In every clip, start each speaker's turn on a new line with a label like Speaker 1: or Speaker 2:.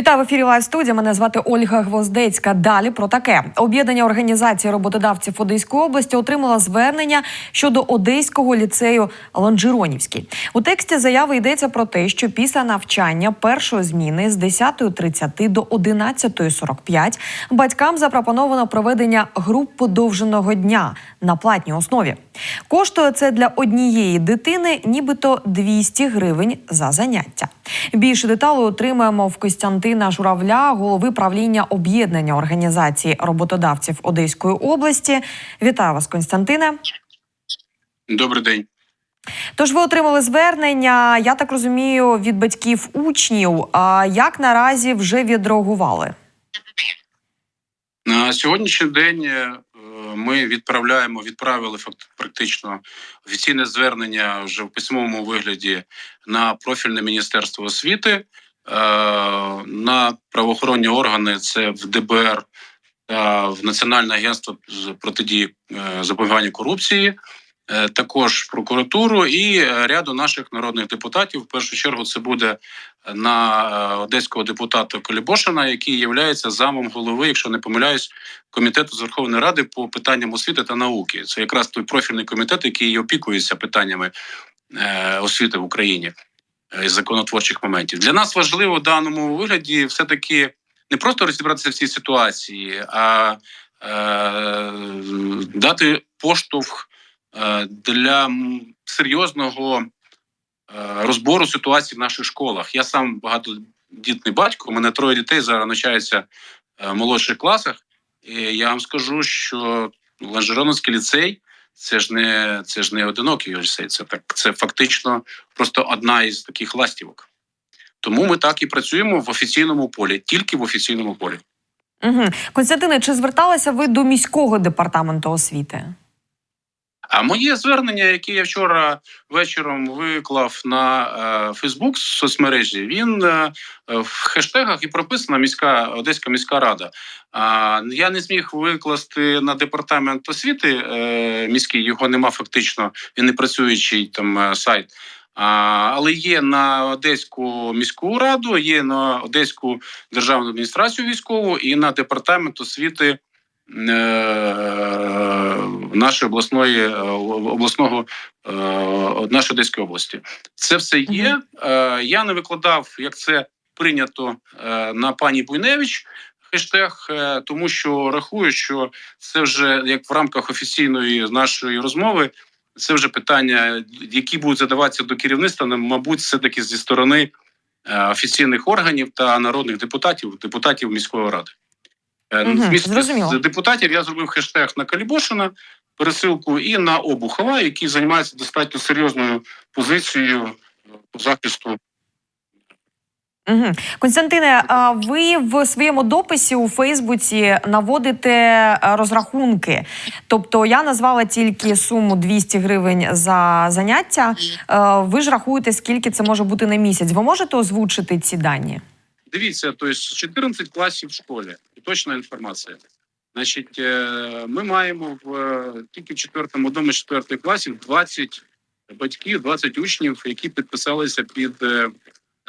Speaker 1: Вітаю в ефірі Лайв студія. Мене звати Ольга Гвоздецька. Далі про таке об'єднання організації роботодавців Одеської області отримало звернення щодо одеського ліцею Лонжеронівський. У тексті заяви йдеться про те, що після навчання першої зміни з 10.30 до 11.45 батькам запропоновано проведення груп подовженого дня на платній основі. Коштує це для однієї дитини, нібито 200 гривень за заняття. Більше деталей отримаємо в Костянтина Журавля, голови правління об'єднання організації роботодавців Одеської області. Вітаю вас, Константине.
Speaker 2: Добрий день.
Speaker 1: Тож ви отримали звернення, я так розумію, від батьків учнів. А як наразі вже відреагували?
Speaker 2: На сьогоднішній день е, ми відправляємо, відправили факт практично офіційне звернення вже в письмовому вигляді на профільне міністерство освіти, е, на правоохоронні органи. Це в ДБР та в Національне агентство протидії е, запобігання корупції. Е, Також прокуратуру і е, ряду наших народних депутатів. В першу чергу це буде на е, одеського депутата Колібошина, який є замом голови, якщо не помиляюсь, комітету з Верховної Ради по питанням освіти та науки. Це якраз той профільний комітет, який опікується питаннями освіти в Україні із законотворчих моментів. Для нас важливо в даному вигляді все таки не просто розібратися в цій ситуації, а е, дати поштовх для серйозного е, розбору ситуації в наших школах. Я сам багатодітний батько. У мене троє дітей зараз навчаються е, в молодших класах. І я вам скажу, що Ланжероновський ліцей це ж не це ж не одинокий ліцей. Це так, це фактично просто одна із таких ластівок. Тому ми так і працюємо в офіційному полі, тільки в офіційному полі.
Speaker 1: Угу. Константине, чи зверталися ви до міського департаменту освіти?
Speaker 2: А моє звернення, яке я вчора вечором виклав на е, Фейсбук соцмережі, він е, в хештегах і прописана міська Одеська міська рада. А я не зміг викласти на департамент освіти е, міський. Його нема фактично. Він не працюючий там сайт. Але є на Одеську міську раду, є на Одеську державну адміністрацію військову і на департамент освіти нашої обласної е, обласного е, нашої Одеської області. Це все є. Е, Я не викладав, як це прийнято на пані Буйневич. Хештег, тому що рахую, що це вже як в рамках офіційної нашої розмови. Це вже питання, які будуть задаватися до керівництва, мабуть, все таки зі сторони офіційних органів та народних депутатів, депутатів міської ради. Міс- з депутатів я зробив хештег на Калібошина, пересилку і на Обухова, який займається достатньо серйозною позицією по захисту.
Speaker 1: Угу. Константине, ви в своєму дописі у Фейсбуці наводите е, розрахунки. Тобто я назвала тільки суму 200 гривень за заняття. Е, Ви ж рахуєте, скільки це може бути на місяць. Ви можете озвучити ці дані?
Speaker 2: Дивіться, то є 14 класів в школі. Точна інформація. Значить, е, ми маємо в е, тільки в четвертому, одному з четвертих класів 20 батьків, 20 учнів, які підписалися під е,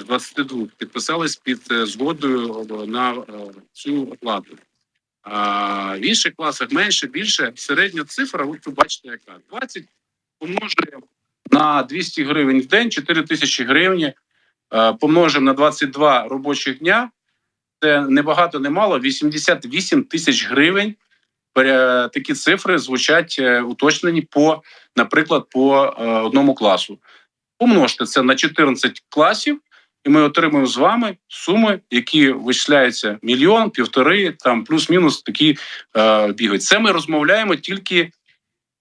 Speaker 2: з 22 підписались під е, згодою е, на е, цю оплату. А в інших класах менше, більше. Середня цифра, от ви бачите, яка 20 помножуємо на 200 гривень в день, 4 тисячі гривень, е, помножимо на 22 робочих дня. Це не багато, не мало. 88 тисяч гривень. Такі цифри звучать е, уточнені по, наприклад, по е, одному класу. Помножте це на 14 класів, і ми отримуємо з вами суми, які вичисляються мільйон, півтори, там плюс-мінус такі е, бігають. Це ми розмовляємо тільки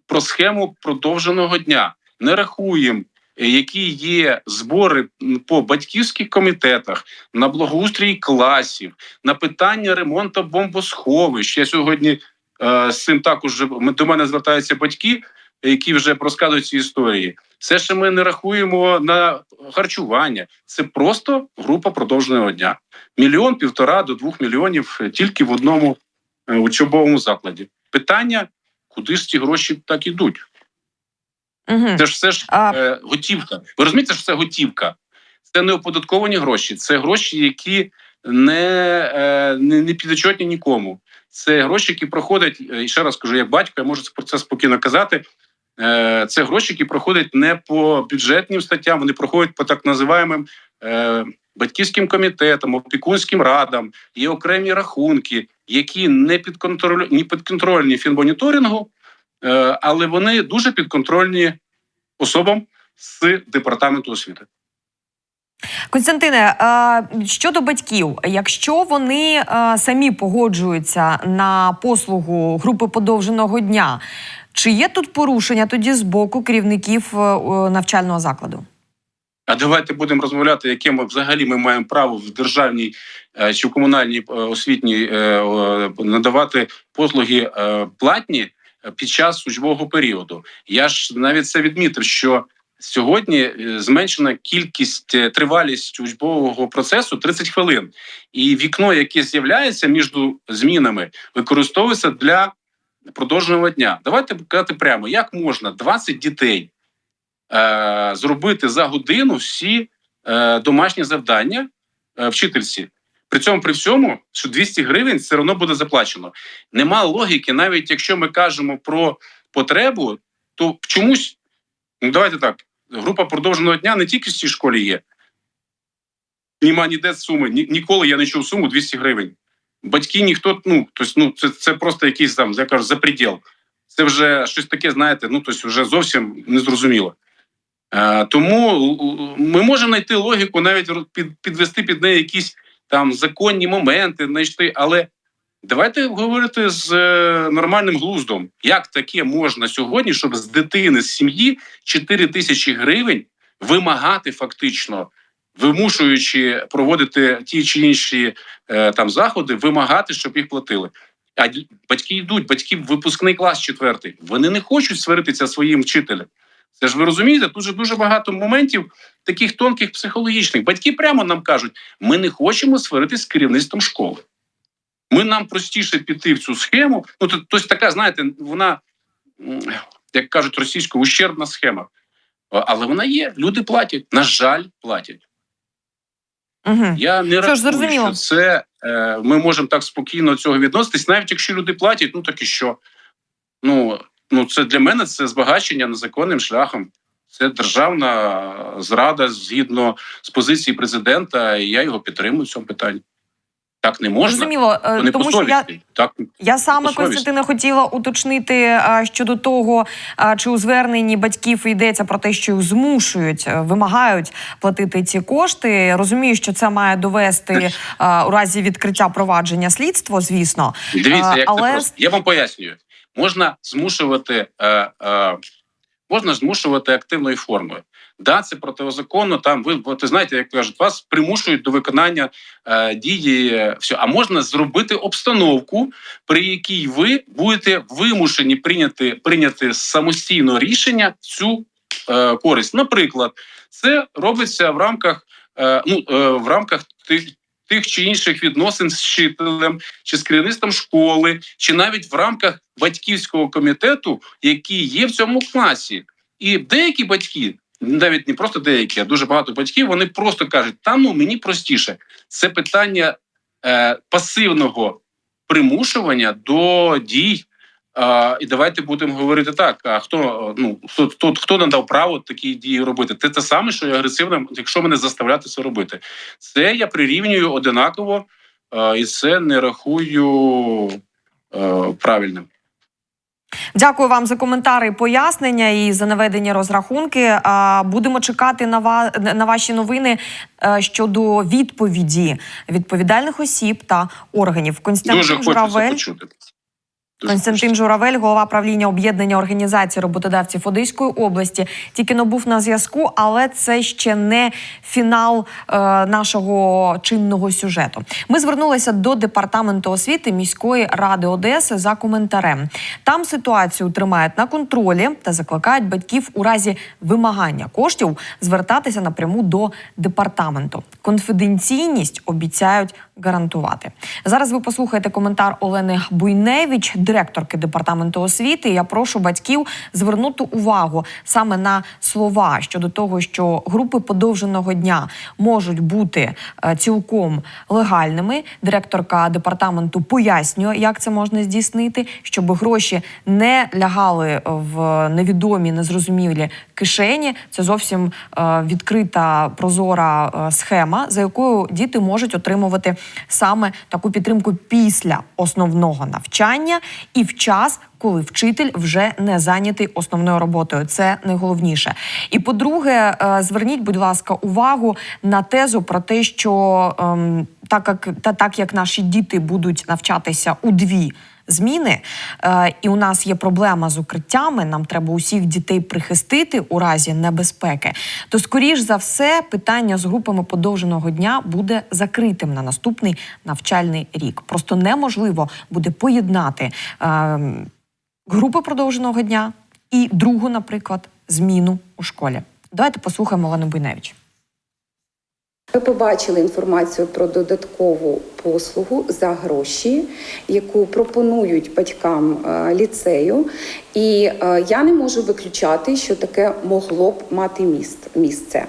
Speaker 2: про схему продовженого дня. Не рахуємо, які є збори по батьківських комітетах, на благоустрій класів, на питання ремонту бомбосховищ. Я сьогодні е, з цим також до мене звертаються батьки, які вже розказують ці історії. Все, що ми не рахуємо на харчування, це просто група продовженого дня. Мільйон, півтора до двох мільйонів е, тільки в одному е, учбовому закладі. Питання, куди ж ці гроші так ідуть?
Speaker 1: Угу.
Speaker 2: Це ж все ж
Speaker 1: А,
Speaker 2: е, готівка. Ви розумієте, що це готівка? Це не оподатковані гроші, це гроші, які не, е, не, не підочетні нікому. Це гроші, які проходять, е, і ще раз кажу, як батько, я можу про це спокійно казати. Е, Це гроші, які проходять не по бюджетним статтям, вони проходять по так називаємим е, батьківським комітетам, опікунським радам, є окремі рахунки, які не підконтроль... не підконтрольні фінмоніторингу, але вони дуже підконтрольні особам з департаменту освіти.
Speaker 1: Константине, е, щодо батьків, якщо вони е, самі погоджуються на послугу групи подовженого дня, чи є тут порушення тоді з боку керівників е, е, навчального закладу?
Speaker 2: А давайте будемо розмовляти, яке ми взагалі ми маємо право в державній е, чи в комунальній е, освітній е, е, надавати послуги е, платні е, під час учбового періоду. Я ж навіть це відмітив, що сьогодні е, зменшена кількість е, тривалість учбового процесу 30 хвилин, і вікно, яке з'являється між змінами, використовується для продовженого дня. Давайте казати прямо, як можна 20 дітей е, зробити за годину всі е, домашні завдання е, вчительці. При цьому при всьому, що 200 гривень все одно буде заплачено. Нема логіки, навіть якщо ми кажемо про потребу, то чомусь, ну давайте так, група продовженого дня не тільки в цій школі є. Нема ніде суми. Ні, ніколи я не чув суму 200 гривень. Батьки ніхто, ну, тобто, ну це, це просто якийсь там, я кажу, запреділ. Це вже щось таке, знаєте, ну тобто вже зовсім незрозуміло. Е, тому ми можемо знайти логіку, навіть під, підвести під неї якісь там законні моменти, знайти, але давайте говорити з е, нормальним глуздом. Як таке можна сьогодні, щоб з дитини, з сім'ї 4 тисячі гривень вимагати фактично, вимушуючи проводити ті чи інші е, там заходи, вимагати, щоб їх платили. А батьки йдуть, батьки випускний клас четвертий. Вони не хочуть сваритися своїм вчителям. Це ж ви розумієте, тут же дуже багато моментів таких тонких психологічних. Батьки прямо нам кажуть: ми не хочемо сваритися з керівництвом школи. Ми нам простіше піти в цю схему. Ну, то, тобто така, знаєте, вона, як кажуть російською, ущербна схема. Але вона є. Люди платять. На жаль, платять.
Speaker 1: Угу.
Speaker 2: Я не
Speaker 1: Що ж,
Speaker 2: що це е, ми можемо так спокійно до цього відноситись, навіть якщо люди платять, ну так і що? Ну, ну це для мене це збагачення незаконним шляхом. Це державна зрада згідно з позиції президента, і я його підтримую в цьому питанні. Так не можна.
Speaker 1: Зрозуміло, е,
Speaker 2: не
Speaker 1: тому що я.
Speaker 2: Так
Speaker 1: Я саме. Константина хотіла уточнити а, щодо того, а, чи у зверненні батьків йдеться про те, що їх змушують, е, вимагають платити ці кошти. Розумію, що це має довести у разі відкриття провадження слідство, звісно.
Speaker 2: Дивіться, як
Speaker 1: але-
Speaker 2: це просто. Я вам пояснюю. Можна змушувати, е, е, можна змушувати активною формою. Да, це протизаконно. Там ви от ви знаєте, як кажуть, вас примушують до виконання е, дії. Все, а можна зробити обстановку, при якій ви будете вимушені прийняти прийняти самостійно рішення цю е, користь. Наприклад, це робиться в рамках е, ну в рамках тих. Чи інших відносин з вчителем, чи з керівництвом школи, чи навіть в рамках батьківського комітету, який є в цьому класі. І деякі батьки, навіть не просто деякі, а дуже багато батьків, вони просто кажуть: та ну мені простіше. Це питання е, пасивного примушування до дій. А, і давайте будемо говорити так: а хто ну хто, хто, хто надав право такі дії робити? Це те саме, що і агресивно, якщо мене заставляти це робити. Це я прирівнюю одинаково, а, і це не рахую е, правильним.
Speaker 1: Дякую вам за коментари пояснення і за наведені розрахунки. А, Будемо чекати на ва на ваші новини е, щодо відповіді відповідальних осіб та органів.
Speaker 2: Дуже
Speaker 1: Константин
Speaker 2: це
Speaker 1: Журавель.
Speaker 2: почути.
Speaker 1: Константин Журавель, голова правління об'єднання організацій роботодавців Одеської області, тільки но був на зв'язку, але це ще не фінал е, нашого чинного сюжету. Ми звернулися до департаменту освіти міської ради Одеси за коментарем. Там ситуацію тримають на контролі та закликають батьків у разі вимагання коштів звертатися напряму до департаменту. Конфіденційність обіцяють гарантувати. Зараз ви послухаєте коментар Олени Буйневич. Директорки департаменту освіти. Я прошу батьків звернути увагу саме на слова щодо того, що групи подовженого дня можуть бути е, цілком легальними. Директорка департаменту пояснює, як це можна здійснити, щоб гроші не лягали в невідомі, незрозумілі кишені. Це зовсім е, відкрита прозора е, схема, за якою діти можуть отримувати саме таку підтримку після основного навчання і в час. Коли вчитель вже не зайнятий основною роботою, це найголовніше. І по-друге, е, зверніть, будь ласка, увагу на тезу про те, що ем, так як та так як наші діти будуть навчатися у дві зміни, е, і у нас є проблема з укриттями. Нам треба усіх дітей прихистити у разі небезпеки. То, скоріш за все, питання з групами подовженого дня буде закритим на наступний навчальний рік. Просто неможливо буде поєднати е, групи продовженого дня і другу, наприклад, зміну у школі. Давайте послухаємо Олену Буйневич.
Speaker 3: Ви побачили інформацію про додаткову послугу за гроші, яку пропонують батькам е, ліцею. І е, я не можу виключати, що таке могло б мати міст, місце.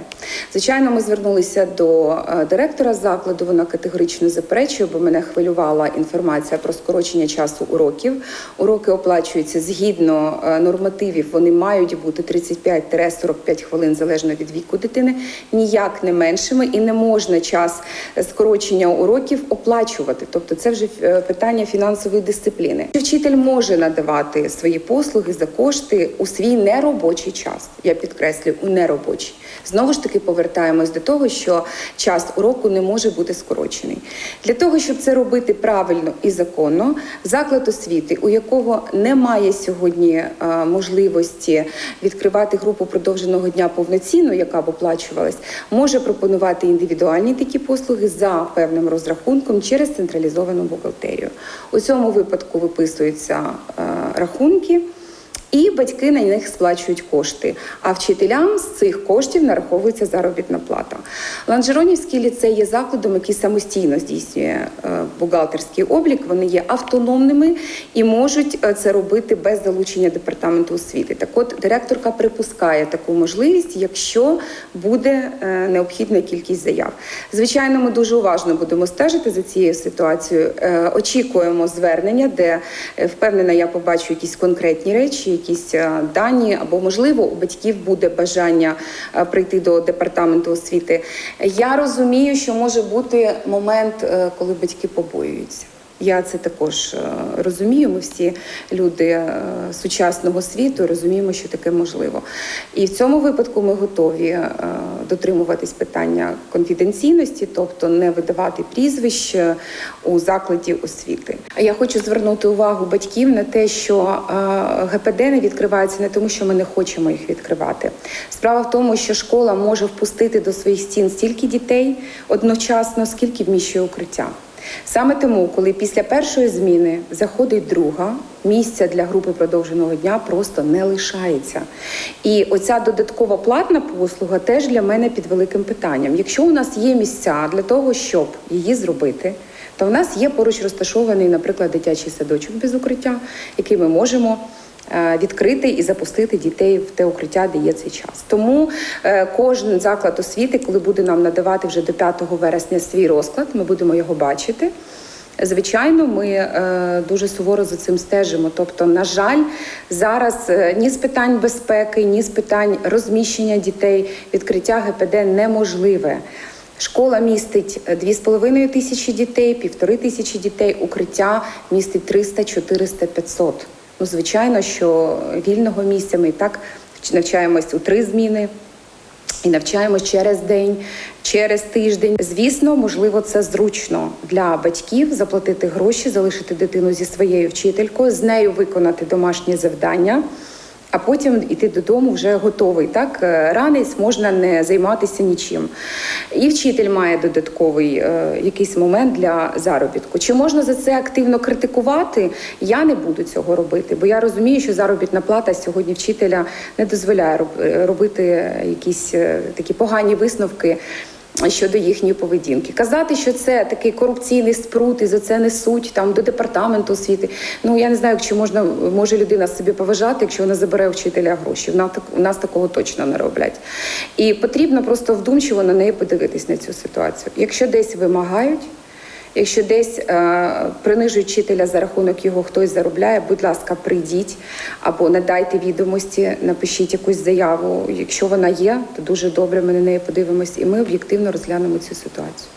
Speaker 3: Звичайно, ми звернулися до е, директора закладу. Вона категорично заперечує, бо мене хвилювала інформація про скорочення часу уроків. Уроки оплачуються згідно е, нормативів. Вони мають бути 35-45 хвилин залежно від віку дитини, ніяк не меншими, і не можна час скорочення уроків оплачувати. Тобто, це вже е, питання фінансової дисципліни. Вчитель може надавати свої послуги за кошти у свій неробочий час. Я підкреслюю, у неробочий. Знову ж таки повертаємось до того, що час уроку не може бути скорочений. Для того, щоб це робити правильно і законно, заклад освіти, у якого немає сьогодні е, можливості відкривати групу продовженого дня повноцінно, яка б оплачувалась, може пропонувати індивідуальні такі послуги за певним розрахунком через централізовану бухгалтерію. У цьому випадку виписуються е, рахунки. І батьки на них сплачують кошти. А вчителям з цих коштів нараховується заробітна плата. Ланжеронівський ліцей є закладом, який самостійно здійснює е, бухгалтерський облік. Вони є автономними і можуть е, це робити без залучення департаменту освіти. Так, от директорка припускає таку можливість, якщо буде е, необхідна кількість заяв. Звичайно, ми дуже уважно будемо стежити за цією ситуацією. Очікуємо звернення, де впевнена, я побачу якісь конкретні речі, якісь е, дані, або можливо у батьків буде бажання е, прийти до департаменту освіти. Я розумію, що може бути момент, е, коли батьки побоюються. Я це також розумію. Ми всі люди сучасного світу розуміємо, що таке можливо. І в цьому випадку ми готові дотримуватись питання конфіденційності, тобто не видавати прізвищ е, у закладі освіти. Я хочу звернути увагу батьків на те, що е, ГПД не відкриваються не тому, що ми не хочемо їх відкривати. Справа в тому, що школа може впустити до своїх стін стільки дітей одночасно, скільки вміщує укриття. Саме тому, коли після першої зміни заходить друга, місця для групи продовженого дня просто не лишається. І оця додаткова платна послуга теж для мене під великим питанням. Якщо у нас є місця для того, щоб її зробити, то в нас є поруч розташований, наприклад, дитячий садочок без укриття, який ми можемо е, відкрити і запустити дітей в те укриття, де є цей час. Тому е, кожен заклад освіти, коли буде нам надавати вже до 5 вересня свій розклад, ми будемо його бачити. Звичайно, ми е, дуже суворо за цим стежимо. Тобто, на жаль, зараз ні з питань безпеки, ні з питань розміщення дітей, відкриття ГПД неможливе. Школа містить е, 2,5 тисячі дітей, півтори тисячі дітей, укриття містить 300, 400, 500. Ну, звичайно, що вільного місця ми і так навчаємось у три зміни. І навчаємось через день, через тиждень. Звісно, можливо, це зручно для батьків заплатити гроші, залишити дитину зі своєю вчителькою, з нею виконати домашні завдання, а потім йти додому вже готовий. Так Е, ранець можна не займатися нічим. І вчитель має додатковий е, якийсь момент для заробітку. Чи можна за це активно критикувати? Я не буду цього робити, бо я розумію, що заробітна плата сьогодні вчителя не дозволяє е, робити якісь е, такі погані висновки щодо їхньої поведінки. Казати, що це такий корупційний спрут і за це несуть там до департаменту освіти. Ну я не знаю, чи можна може людина собі поважати, якщо вона забере вчителя гроші. В у нас такого точно не роблять. І потрібно просто вдумчиво на неї подивитись на цю ситуацію. Якщо десь вимагають. Якщо десь е, принижують вчителя за рахунок його хтось заробляє, будь ласка, прийдіть або надайте відомості, напишіть якусь заяву. Якщо вона є, то дуже добре. Ми на неї подивимось, і ми об'єктивно розглянемо цю ситуацію.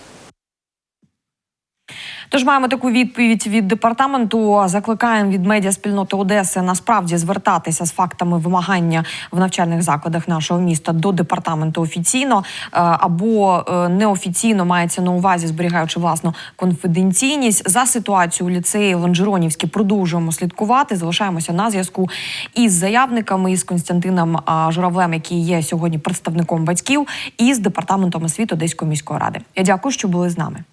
Speaker 1: Тож маємо таку відповідь від департаменту. Закликаємо від медіаспільноти Одеси насправді звертатися з фактами вимагання в навчальних закладах нашого міста до департаменту офіційно е, або е, неофіційно мається на увазі, зберігаючи власну конфіденційність. За ситуацію у ліцеї Лонжеронівській продовжуємо слідкувати. Залишаємося на зв'язку із заявниками із Константином Журавлем, який є сьогодні представником батьків, і з департаментом освіти Одеської міської ради. Я дякую, що були з нами.